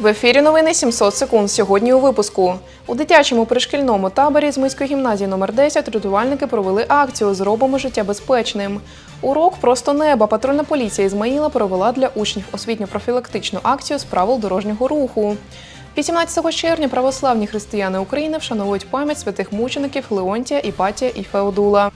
В ефірі новини 700 секунд. Сьогодні у випуску. У дитячому пришкільному таборі з міської гімназії номер 10 рятувальники провели акцію Зробимо життя безпечним. Урок просто неба. Патрульна поліція Ізмаїла провела для учнів освітньо-профілактичну акцію з правил дорожнього руху. 18 червня православні християни України вшановують пам'ять святих мучеників Леонтія, Іпатія і Феодула.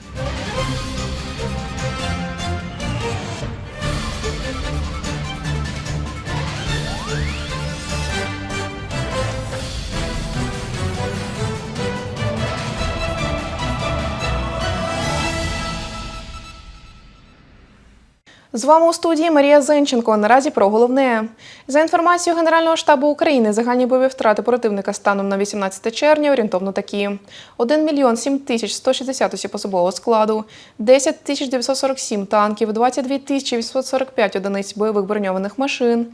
З вами у студії Марія Зенченко. Наразі про головне. За інформацією Генерального штабу України, загальні бойові втрати противника станом на 18 червня орієнтовно такі: 1 мільйон 7 тисяч 160 осіб особового складу, 10 тисяч 947 танків, 22 тисячі 845 одиниць бойових броньованих машин,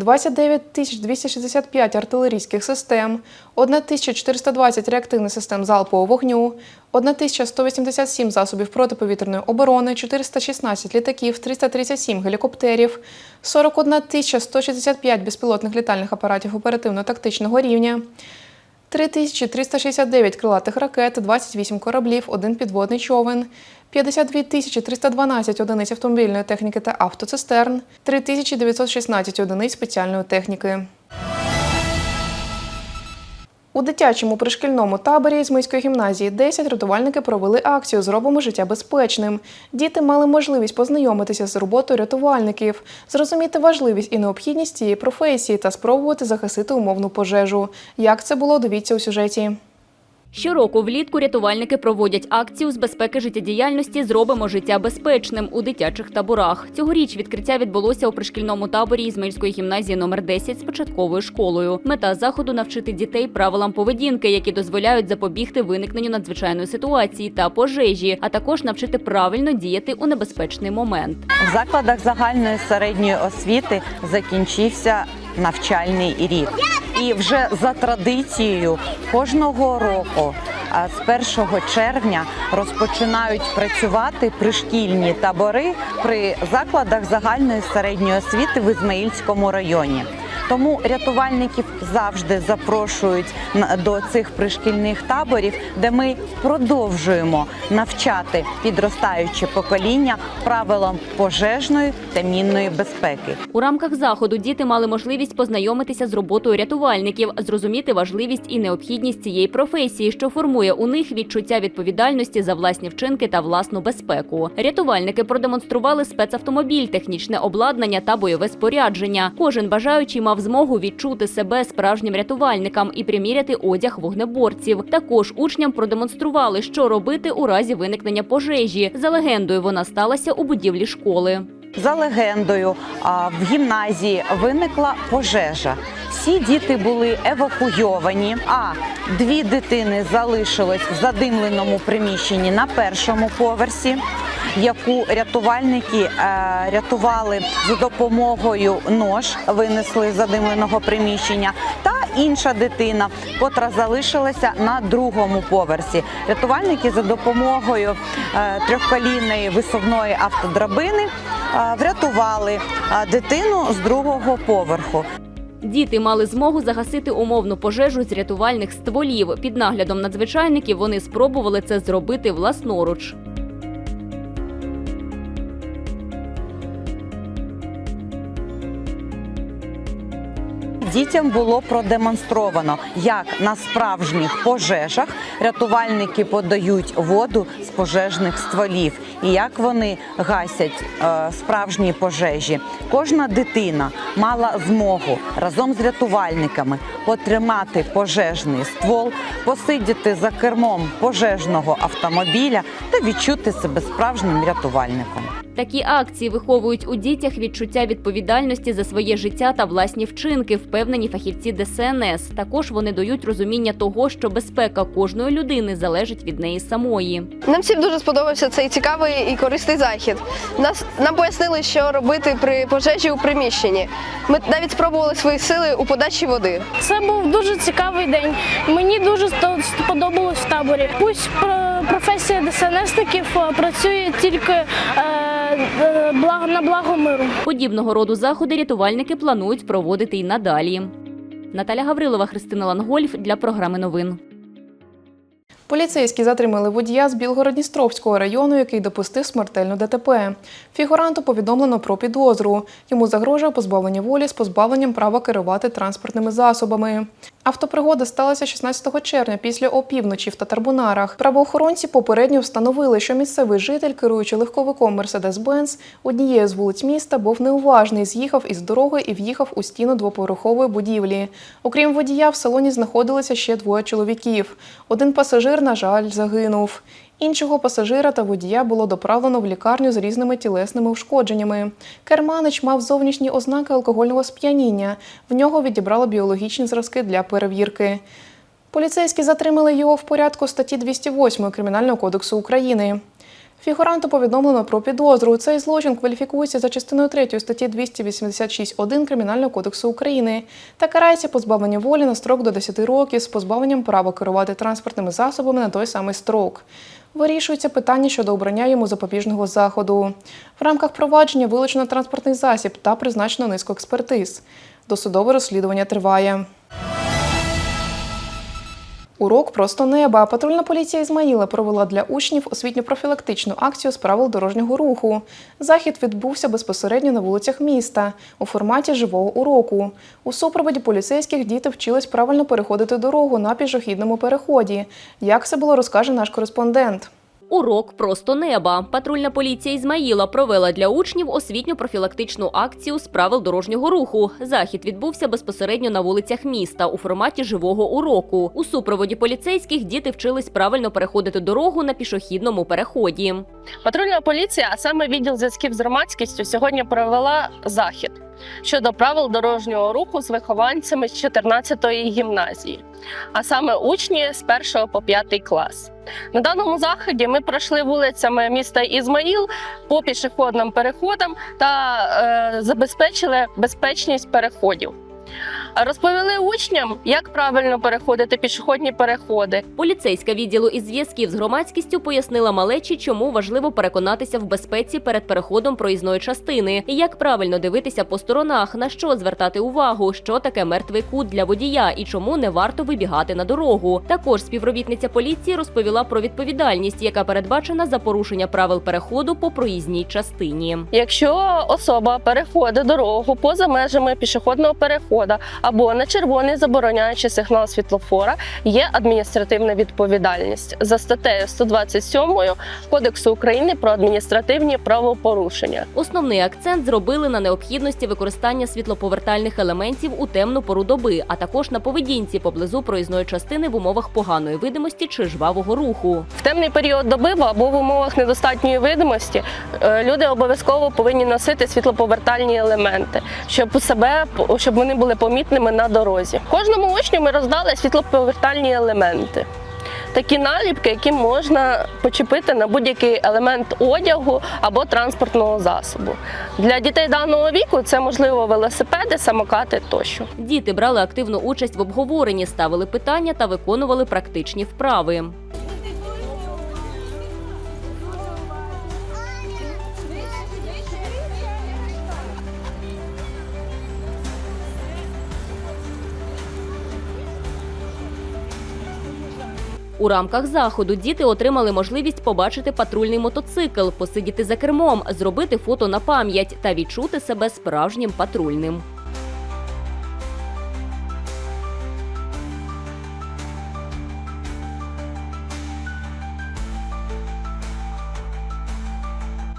29 тисяч 265 артилерійських систем, 1420 реактивних систем залпового вогню, 1187 засобів протиповітряної оборони, 416 літаків, 337 гелікоптерів, 41 165 безпілотних літальних апаратів оперативно-тактичного рівня, 3369 крилатих ракет, 28 кораблів, 1 підводний човен, 52 312 одиниць автомобільної техніки та автоцистерн, 3916 одиниць спеціальної техніки. У дитячому пришкільному таборі з міської гімназії 10 рятувальники провели акцію Зробимо життя безпечним. Діти мали можливість познайомитися з роботою рятувальників, зрозуміти важливість і необхідність цієї професії та спробувати захистити умовну пожежу. Як це було, дивіться у сюжеті. Щороку влітку рятувальники проводять акцію з безпеки життєдіяльності Зробимо життя безпечним у дитячих таборах. Цьогоріч відкриття відбулося у пришкільному таборі Ізмаїльської гімназії номер 10 з початковою школою. Мета заходу навчити дітей правилам поведінки, які дозволяють запобігти виникненню надзвичайної ситуації та пожежі, а також навчити правильно діяти у небезпечний момент. В закладах загальної середньої освіти закінчився навчальний рік. І вже за традицією кожного року з 1 червня розпочинають працювати пришкільні табори при закладах загальної середньої освіти в Ізмаїльському районі. Тому рятувальників завжди запрошують до цих пришкільних таборів, де ми продовжуємо навчати підростаюче покоління правилам пожежної та мінної безпеки. У рамках заходу діти мали можливість познайомитися з роботою рятувальників, зрозуміти важливість і необхідність цієї професії, що формує у них відчуття відповідальності за власні вчинки та власну безпеку. Рятувальники продемонстрували спецавтомобіль, технічне обладнання та бойове спорядження. Кожен бажаючий мав змогу відчути себе справжнім рятувальником і приміряти одяг вогнеборців. Також учням продемонстрували, що робити у разі виникнення пожежі. За легендою, вона сталася у будівлі школи. За легендою, в гімназії виникла пожежа. Всі діти були евакуйовані, а дві дитини залишились в задимленому приміщенні на першому поверсі, яку рятувальники е, рятували за допомогою нож, винесли з задимленого приміщення. Та інша дитина, котра залишилася на другому поверсі. Рятувальники за допомогою е, трьохколінної висувної автодрабини е, врятували дитину з другого поверху. Діти мали змогу загасити умовну пожежу з рятувальних стволів. Під наглядом надзвичайників вони спробували це зробити власноруч. Дітям було продемонстровано, як на справжніх пожежах рятувальники подають воду з пожежних стволів і як вони гасять е, справжні пожежі. Кожна дитина мала змогу разом з рятувальниками потримати пожежний ствол, посидіти за кермом пожежного автомобіля та відчути себе справжнім рятувальником. Такі акції виховують у дітях відчуття відповідальності за своє життя та власні вчинки, впевнені фахівці ДСНС. Також вони дають розуміння того, що безпека кожної людини залежить від неї самої. Нам всім дуже сподобався цей цікавий і корисний захід. Нас нам пояснили, що робити при пожежі у приміщенні. Ми навіть спробували свої сили у подачі води. Це був дуже цікавий день. Мені дуже сподобалось в таборі. Пусть професія ДСНСників е, працює тільки е, е, благо- на благо миру. Подібного роду заходи рятувальники планують проводити й надалі. Наталя Гаврилова, Христина Лангольф для програми новин. Поліцейські затримали водія з Білгородністровського району, який допустив смертельну ДТП. Фігуранту повідомлено про підозру. Йому загрожує позбавлення волі з позбавленням права керувати транспортними засобами. Автопригода сталася 16 червня після опівночі в Татарбунарах. Правоохоронці попередньо встановили, що місцевий житель, керуючи легковиком Mercedes-Benz, однією з вулиць міста був неуважний, з'їхав із дороги і в'їхав у стіну двоповерхової будівлі. Окрім водія, в салоні знаходилися ще двоє чоловіків. Один пасажир, на жаль, загинув. Іншого пасажира та водія було доправлено в лікарню з різними тілесними ушкодженнями. Керманич мав зовнішні ознаки алкогольного сп'яніння. В нього відібрали біологічні зразки для перевірки. Поліцейські затримали його в порядку статті 208 Кримінального кодексу України. Фігуранту повідомлено про підозру. Цей злочин кваліфікується за частиною 3 статті 286.1 Кримінального кодексу України та карається позбавлення волі на строк до 10 років з позбавленням права керувати транспортними засобами на той самий строк. Вирішується питання щодо обрання йому запобіжного заходу. В рамках провадження вилучено транспортний засіб та призначено низку експертиз. Досудове розслідування триває. Урок просто неба. Патрульна поліція Ізмаїла провела для учнів освітньо-профілактичну акцію з правил дорожнього руху. Захід відбувся безпосередньо на вулицях міста у форматі живого уроку. У супроводі поліцейських діти вчились правильно переходити дорогу на пішохідному переході. Як це було, розкаже наш кореспондент. Урок просто неба. Патрульна поліція Ізмаїла провела для учнів освітньо-профілактичну акцію з правил дорожнього руху. Захід відбувся безпосередньо на вулицях міста у форматі живого уроку. У супроводі поліцейських діти вчились правильно переходити дорогу на пішохідному переході. Патрульна поліція, а саме відділ зв'язків з громадськістю, сьогодні провела захід щодо правил дорожнього руху з вихованцями з 14-ї гімназії, а саме учні з 1 по 5 клас. На даному заході ми пройшли вулицями міста Ізмаїл по пішохідним переходам та е, забезпечили безпечність переходів. Розповіли учням, як правильно переходити пішохідні переходи, Поліцейська відділу із зв'язків з громадськістю пояснила малечі, чому важливо переконатися в безпеці перед переходом проїзної частини, і як правильно дивитися по сторонах, на що звертати увагу, що таке мертвий кут для водія і чому не варто вибігати на дорогу. Також співробітниця поліції розповіла про відповідальність, яка передбачена за порушення правил переходу по проїзній частині. Якщо особа переходить дорогу поза межами пішохідного переходу або на червоний забороняючий сигнал світлофора, є адміністративна відповідальність за статтею 127 Кодексу України про адміністративні правопорушення. Основний акцент зробили на необхідності використання світлоповертальних елементів у темну пору доби, а також на поведінці поблизу проїзної частини в умовах поганої видимості чи жвавого руху. В темний період доби або в умовах недостатньої видимості е, люди обов'язково повинні носити світлоповертальні елементи, щоб себе щоб вони були помітними на дорозі. Кожному учню ми роздали світлоповертальні елементи. Такі наліпки, які можна почепити на будь-який елемент одягу або транспортного засобу. Для дітей даного віку це можливо велосипеди, самокати тощо. Діти брали активну участь в обговоренні, ставили питання та виконували практичні вправи. У рамках заходу діти отримали можливість побачити патрульний мотоцикл, посидіти за кермом, зробити фото на пам'ять та відчути себе справжнім патрульним.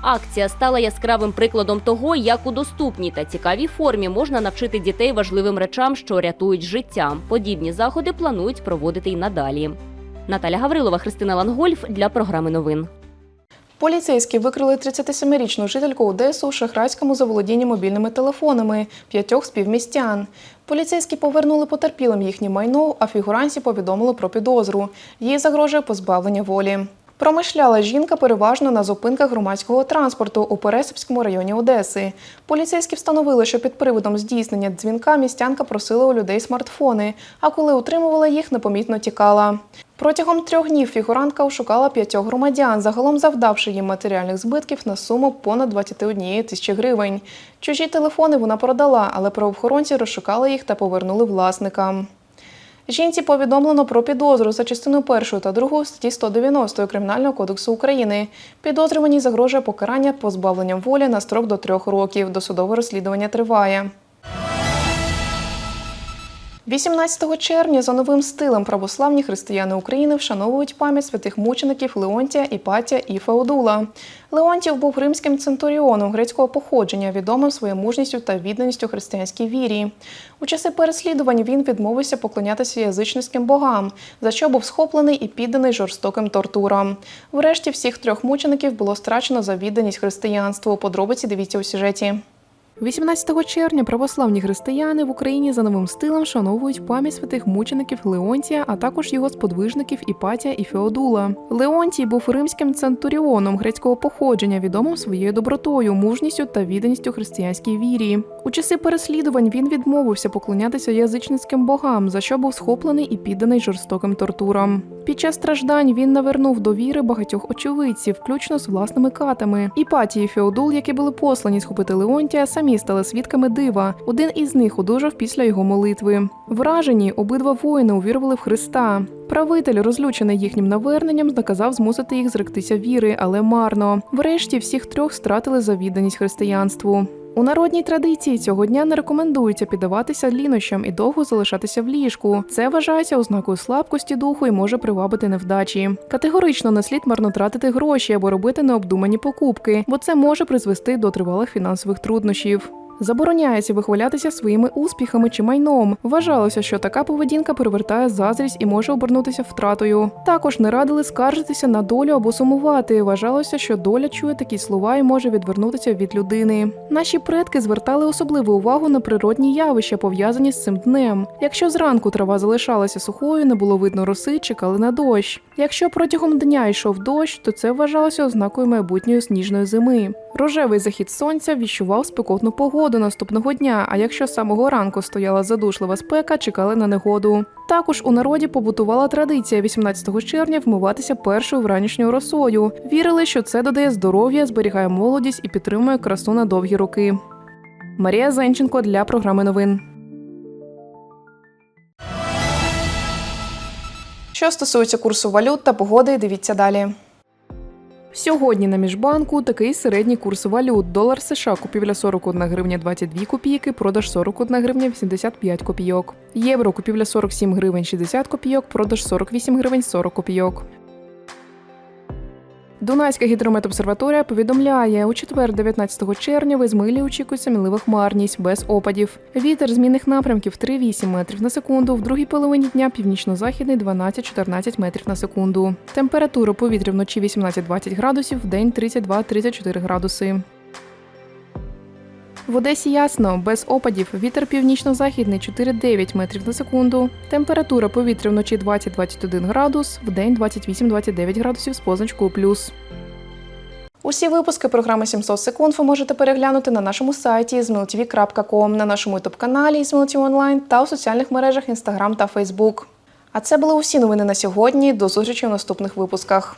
Акція стала яскравим прикладом того, як у доступній та цікавій формі можна навчити дітей важливим речам, що рятують життя. Подібні заходи планують проводити й надалі. Наталя Гаврилова, Христина Лангольф для програми новин. Поліцейські викрили 37-річну жительку Одесу у шахрайському заволодінні мобільними телефонами п'ятьох співмістян. Поліцейські повернули потерпілим їхнє майно, а фігуранці повідомили про підозру. Їй загрожує позбавлення волі. Промишляла жінка переважно на зупинках громадського транспорту у Пересипському районі Одеси. Поліцейські встановили, що під приводом здійснення дзвінка містянка просила у людей смартфони, а коли утримувала їх, непомітно тікала. Протягом трьох днів фігурантка ошукала п'ятьох громадян, загалом завдавши їм матеріальних збитків на суму понад 21 тисячі гривень. Чужі телефони вона продала, але правоохоронці розшукали їх та повернули власникам. Жінці повідомлено про підозру за частиною 1 та 2 статті 190 Кримінального кодексу України. Підозрюваній загрожує покарання позбавленням волі на строк до трьох років. Досудове розслідування триває. 18 червня за новим стилем православні християни України вшановують пам'ять святих мучеників Леонтія, Іпатія і Феодула. Леонтів був римським центуріоном грецького походження, відомим своєю мужністю та відданістю християнській вірі. У часи переслідувань він відмовився поклонятися язичницьким богам, за що був схоплений і підданий жорстоким тортурам. Врешті всіх трьох мучеників було страчено за відданість християнству. Подробиці дивіться у сюжеті. 18 червня православні християни в Україні за новим стилем шановують пам'ять святих мучеників Леонтія, а також його сподвижників Іпатія і Феодула. Леонтій був римським центуріоном грецького походження, відомим своєю добротою, мужністю та відданістю християнській вірі. У часи переслідувань він відмовився поклонятися язичницьким богам, за що був схоплений і підданий жорстоким тортурам. Під час страждань він навернув до віри багатьох очевидців, включно з власними катами. Іпатії і Феодул, які були послані схопити Леонтія, самі стали свідками дива. Один із них одужав після його молитви. Вражені обидва воїни увірвали в Христа. Правитель, розлючений їхнім наверненням, наказав змусити їх зректися віри, але марно. Врешті всіх трьох стратили за відданість християнству. У народній традиції цього дня не рекомендується піддаватися лінощам і довго залишатися в ліжку. Це вважається ознакою слабкості духу і може привабити невдачі. Категорично не слід марнотратити гроші або робити необдумані покупки, бо це може призвести до тривалих фінансових труднощів. Забороняється вихвалятися своїми успіхами чи майном. Вважалося, що така поведінка привертає заздрість і може обернутися втратою. Також не радили скаржитися на долю або сумувати. Вважалося, що доля чує такі слова і може відвернутися від людини. Наші предки звертали особливу увагу на природні явища, пов'язані з цим днем. Якщо зранку трава залишалася сухою, не було видно роси, чекали на дощ. Якщо протягом дня йшов дощ, то це вважалося ознакою майбутньої сніжної зими. Рожевий захід сонця віщував спекотну погоду наступного дня. А якщо з самого ранку стояла задушлива спека, чекали на негоду. Також у народі побутувала традиція 18 червня вмиватися першою вранішньою росою. Вірили, що це додає здоров'я, зберігає молодість і підтримує красу на довгі роки. Марія Зенченко для програми новин. Що стосується курсу валют та погоди, дивіться далі. Сьогодні на міжбанку такий середній курс валют. Долар США купівля 41 гривня 22 копійки, продаж 41 гривня 85 копійок. Євро купівля 47 гривень 60 копійок, продаж 48 гривень 40 копійок. Дунайська гідрометобсерваторія повідомляє, у четвер, 19 червня, в Ізмилі очікується мінлива хмарність без опадів. Вітер змінних напрямків 3-8 метрів на секунду, в другій половині дня північно-західний 12-14 метрів на секунду. Температура повітря вночі 18-20 градусів, в день 32-34 градуси. В Одесі ясно, без опадів. Вітер північно-західний 4-9 метрів на секунду. Температура повітря вночі 20-21 градус, в день 28-29 градусів з позначкою плюс. Усі випуски програми 700 секунд ви можете переглянути на нашому сайті zmiltv.com, на нашому ютуб-каналі Zmiltv Online та у соціальних мережах Instagram та Facebook. А це були усі новини на сьогодні. До зустрічі у наступних випусках.